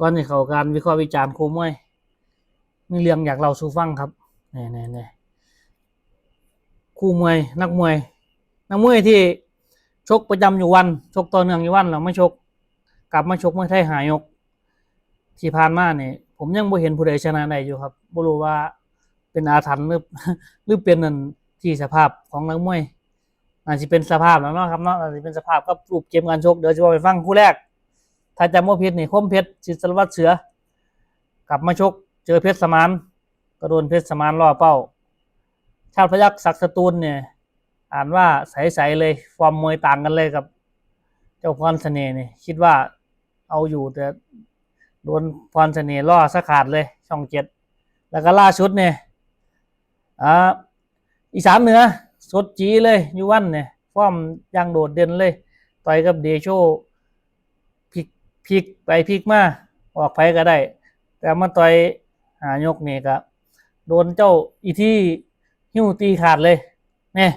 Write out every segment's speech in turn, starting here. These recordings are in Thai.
ก่อนที่เขาการวิเคราะห์วิจารณ์ครูมวยมีเรื่องอยากเล่าสู่ฟังครับแน่ๆๆคู่มวยนักมวย นักมวยที่ชกประจำอยู่วัน ชกต่อเนื่องอยู่วันแล้วไม่ชก กลับมาชกมวยไทยหายก ที่ผ่านมาเนี่ยผมยังบ่เห็นผู้ใดชนะได้อยู่ครับบ่รู้ว่าเป็นอาถรรพ์หรือหรือเป็นนั่นที่สภาพของนักมวยอาจจะเป็นสภาพแล้วเนาะครับเนาะอาจจะเป็นสภาพกับรูปเกมการชกเดี๋ยวจะไปฟังคู่แรก ถ้าจำว่าเพชรนี่คมเพชรจิตรวัตเสือกลับมาชก เจอเพชรสมานก็โดนเพชรสมานล่อเป้า ชาติพยักศักดิ์สตูลเนี่ยอ่านว่าใสๆเลยฟอร์มมวยต่างกันเลยกับ เจ้าพรเสน่ห์นี่คิดว่าเอาอยู่แต่โดนพรเสน่ห์ล่อสะขาดเลยช่องเจ็ดแล้วก็ล่าชุดเนี่ยอ่าอีสานเหนือสดจีเลยยู่วันเนี่ยฟอร์มยังโดดเด่นเลยต่อยกับเดโช พลิกไปพลิกมาออกไปก็ได้ แต่มาต่อยหายกนี่ก็โดนเจ้าอีที่หิ้วตีขาดเลยเนี่ย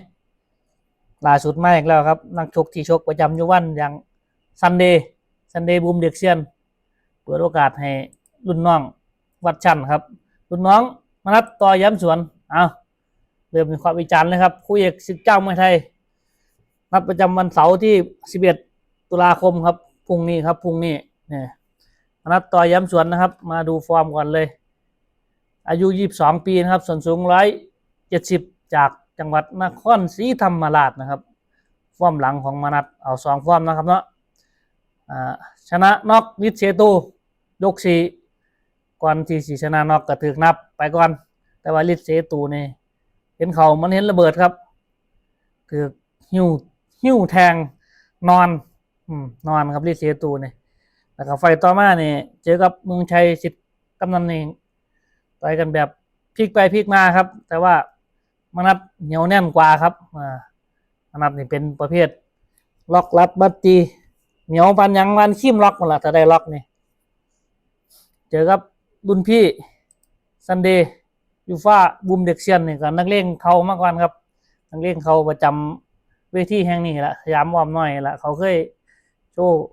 ล่าสุดมาอีกแล้วครับ นักชกที่ชกประจำยู่วันอย่างซันเดย์ซันเดย์บูมเด็กเซียน เปิดโอกาสให้รุ่นน้องวัดชันครับ รุ่นน้องมนัดต่อย้ำสวนเอาเริ่มมีความวิจารณ์เลยครับคู่เอกศึกเจ้าเมวยไทยนัดประจำวันเสาร์ที่ 11 ตุลาคมครับ รุ่งนี้ครับพรุ่งนี้เนี่ยมนัดต่อย้ำสวนนะครับ มาดูฟอร์มก่อนเลย อายุ 22 ปีนะครับ ส่วนสูง 170 จากจังหวัดนครศรีธรรมราชนะครับ ฟอร์มหลังของมนัดเอาสองฟอร์มนะครับเนาะชนะน็อกวิเชตูยกสีก่อนที่สีชนะน็อกก็ถือนับไปก่อน แต่ว่าลิเชตูนี่เห็นเขามันเห็นระเบิดครับถือหิ้วหิ้วแทงนอน อืมนอนครับลิเชตูเนี่ยแล้วก็ไฟต่อมาเนี่ยเจอกับเมืองชัยสิทธิ์กำนันเองต่อยกันแบบพลิกไปพลิกมาครับ แต่ว่ามนัดเหนียวแน่นกว่าครับอ่ามนัดนี่เป็นประเภท ล็อกลัดบัตตีเหนียวปันยังวันขี้มล็อกหมดละถ้าได้ล็อกนี่เจอกับรุ่นพี่ซันเดย์ยูฟ่าบูมเด็กเซียนนี่ก็นักเล่งเขามากกว่าครับนักเล่งเขาประจำเวทีแห่งนี้แหละสยามวอมน้อยละเขาเคย โชว์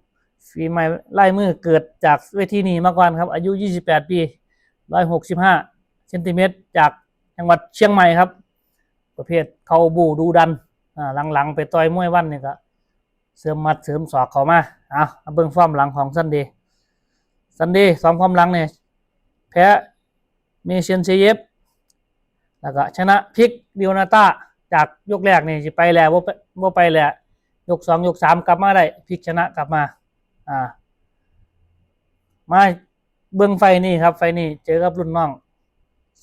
ฝีไม้ไล่มือเกิดจากเวทีนี้มาก่อนครับ อายุ 28 ปี 165เซนติเมตรจากจังหวัดเชียงใหม่ครับ ประเภทเข่าบูดูดันอ่าหลังๆ ไปต่อยมวยวันนี่ก็เสริมมัดเสริมศอกเขามาเอาเอาเบิ่งฟอร์มหลังของซันเดย์ซันเดย์สองความหลังเนี่ยแพ้เมเชียนเซเยฟแล้วก็ชนะพิกดิโอนาตาจากยกแรกนี่สิไปแล้วว่าว่าไปแล้ว ยกสองยกสามกลับมาได้พลิกชนะกลับมาอ่ามาเบิ่งไฟนี่ครับ ไฟนี่เจอกับรุ่นน้อง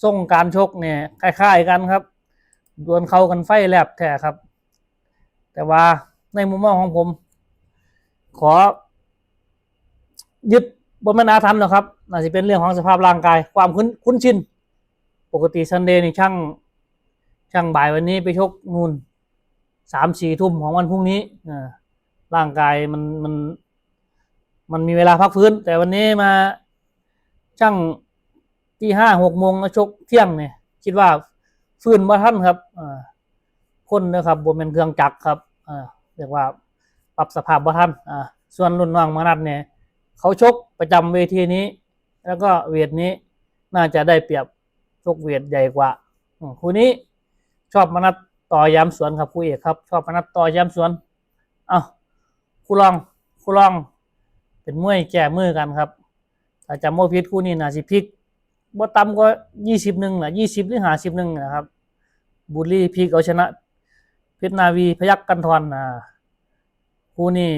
ส่งการชกเนี่ยคล้ายๆกันครับ ดวลเข้ากันไฟแลบแท้ครับ แต่ว่าในมุมมองของผม ขอ ยึดบนมนาถรรพ์หรอกครับน่าจะเป็นเรื่องของสภาพร่างกาย ความคุ้นคุ้นชิน ปกติซันเดย์นี่ช่าง ช่างบ่ายวันนี้ไปชกนูน สามสี่ทุ่มของวันพรุ่งนี้อ่าร่างกายมันมัน มันมีเวลาพักฟื้น แต่วันนี้มาช่างที่ห้าหกโมงชกเที่ยงเนี่ยคิดว่าฟื้นมาท่านครับอ่าคนนะครับบนเป็นเครื่องจักรครับอ่าเรียกว่าปรับสภาพบ่ทันอ่าส่วนรุ่นน้องมานัดเนี่ยเขาชกประจำเวทีนี้ แล้วก็เวทนี้น่าจะได้เปรียบชกเวทใหญ่กว่าคู่นี้ชอบมานัด ต่อยามสวนครับคู่เอกครับ ชอบมานัดต่อยามสวนเอาคู่รองคู่รอง เป็นมวยแก้มือกันครับถ้าจำโมพิษคู่นี้น่าสิพิกบ่ต่ำกว่ายี่สิบหนึ่งนะยี่สิบหรือห้าสิบหนึ่งนะครับ บุรีพิกเอาชนะเพชรนาวีพยักกันทรอ่าคู่นี้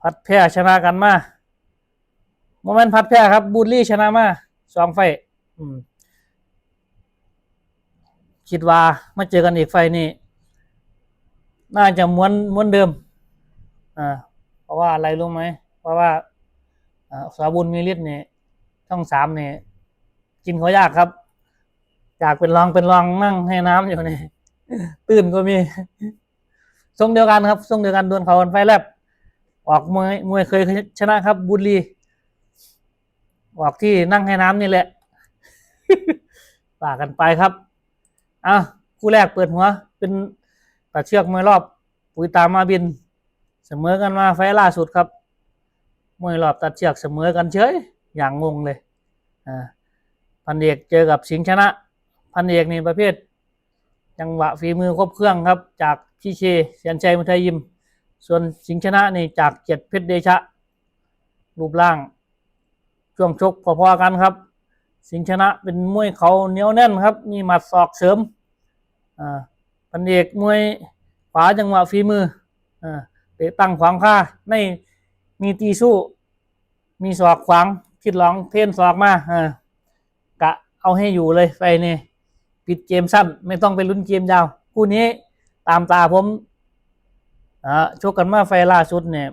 พัดแพ้ชนะกันมาโมเมนต์พัดแพ้ครับบูลลี่ชนะมาสองไฟ อืม คิดว่ามาเจอกันอีกไฟนี่น่าจะม้วนม้วนเดิม อ่า เพราะว่าอะไรรู้ไหม เพราะว่าสาบุญมีฤทธิ์เนี่ยช่องสามเนี่ยกินเขายากครับจากเป็นรองเป็นรองนั่งให้น้ำอยู่เนี่ยตื่นก็มีทรงเดียวกันครับทรงเดียวกันดวลเขากันไฟแลบออกมวยมวยเคยชนะครับ บุรีออกที่นั่งให้น้ำนี่แหละป่ากันไปครับ อะคู่แรกเปิดหัว เป็นตัดเชือกมวยรอบ ปุ๋ยตามมาบิน เสมอกันมาไฟล์ล่าสุดครับมวยรอบตัดเชือกเสมอกันเฉยอย่างงงเลยอ่าพันเอกเจอกับสิงห์ชนะ พันเอกนี่ประเภท จังหวะฝีมือครบเครื่องครับ จากพี่เชเสียนชัยมุทัยยิม ส่วนสิงห์ชนะนี่จากเจ็ดเพชรเดชะ รูปร่าง ช่วงชกพอๆกันครับ สิงชนะเป็นมวยเขาเหนียวแน่นครับ มีหมัดศอกเสริมอ่าพันเอกมวยขวาจังหวะฝีมืออ่าเตะตั้งขวางข้าไม่มีตีสู้ มีศอกขวางคิดลองเทนศอกมาอ่ากะเอาให้อยู่เลยไฟนี่ปิดเกมสั้นไม่ต้องไปลุ้นเกมยาวคู่นี้ตามตาผมอ่าชกกันมาไฟล่าสุดเนี่ย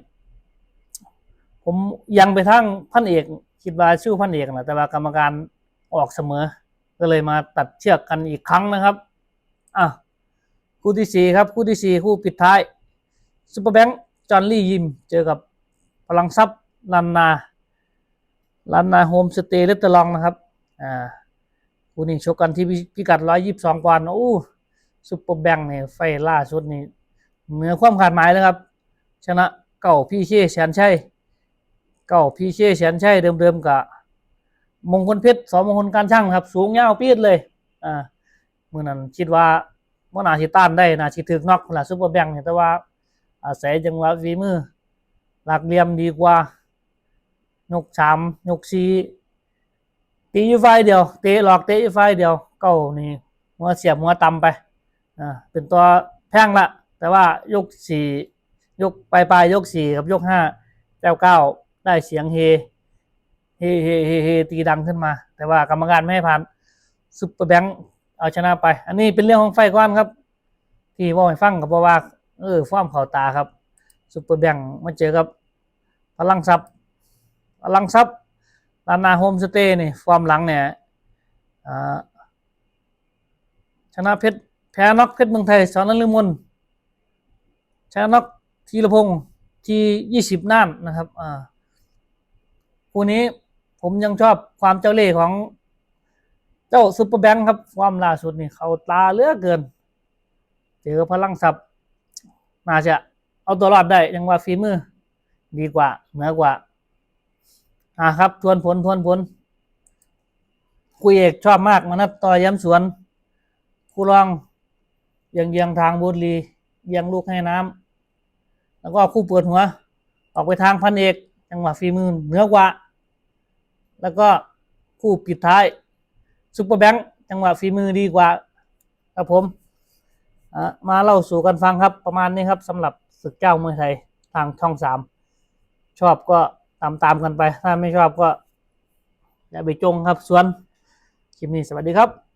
ผมยังไปทั้งพันเอกคิดว่าชื่อพันเอกนะแต่ว่ากรรมการ ออกเสมอ ก็เลยมาตัดเชือกกันอีกครั้งนะครับอะคู่ที่สี่ครับคู่ที่สี่คู่ปิดท้ายซูเปอร์แบงค์จอห์นลี่ยิมเจอกับพลังทรัพย์ลันนาลันนาโฮมสเตย์เลตเตอร์ลองนะครับอ่าคู่นี้ชกกันที่พิกัดร้อยยี่สิบสองปอนด์อู้ซูเปอร์แบงค์เนี่ยไฟล่าสุดนี่เหนือความคาดหมายเลยครับ ชนะเก่าพี่เช่แสนชัยเก่าพี่เช่แสนชัยเดิมๆกับ มงคลเพชรสองมงคลการช่างครับ สูงยาวปีดเลย อ่าเมื่อนั้นคิดว่าว่านาชิต้านได้นาชิถึกนอกละซุปเปอร์แบงค์เนี่ยแต่ว่าอาศัยจังหวะฝีมือ หลักเหลี่ยมดีกว่ายกสามยกสี่ตีอยู่ไฟเดียวเตะหลอกเตะอยู่ไฟเดียวเก้านี่หัวเสียบหัวตำไปอ่าเป็นตัวแพงละ แต่ว่ายกสี่ยกปลายปลายยกสี่กับยกห้าเก้าเก้าได้เสียงเฮ เฮเฮเฮเฮตีดังขึ้นมา แต่ว่ากรรมการไม่ให้ผ่านซุปเปอร์แบงค์เอาชนะไป อันนี้เป็นเรื่องของไฟก้อนครับ ที่ว่าให้ฟังกับเพราะว่าเออฟ้อมเข่าตาครับซุปเปอร์แบงค์มาเจอกับพลังทรัพย์พลังทรัพย์ลานาโฮมสเตย์นี่ฟอร์มหลังเนี่ยอ่าชนะเพชรแพ้น็อกเพชรเมืองไทยสอนนฤมลชนะน็อกธีรพงศ์ที่ยี่สิบน่านนะครับอ่าคู่นี้ ผมยังชอบความเจ้าเล่ห์ของเจ้าซุปเปอร์แบงค์ครับ ความล่าสุดนี่เขาตาเลือเกิน เจอพลังศัพท์น่าจะเอาตัวรอดได้ยังว่าฝีมือ ดีกว่า เหนือกว่า อ่าครับ ทวนผลทวนผลคุยเอกชอบมากมานัดต่อย้ำสวนครูรองยียงเยียงทางบุรีเยียงลูกให้น้ำแล้วก็คู่เปิดหัว ออกไปทางพันเอกจังหวะฝีมือเหนือกว่า แล้วก็คู่ปิดท้ายซุปเปอร์แบงค์จังหวะฝีมือดีกว่า ครับผมมาเล่าสู่กันฟังครับประมาณนี้ครับสำหรับศึกเจ้ามวยไทยทางช่องสามชอบก็ตามตามกันไป ถ้าไม่ชอบก็อย่าไปจงครับส่วนคลิปนี้สวัสดีครับ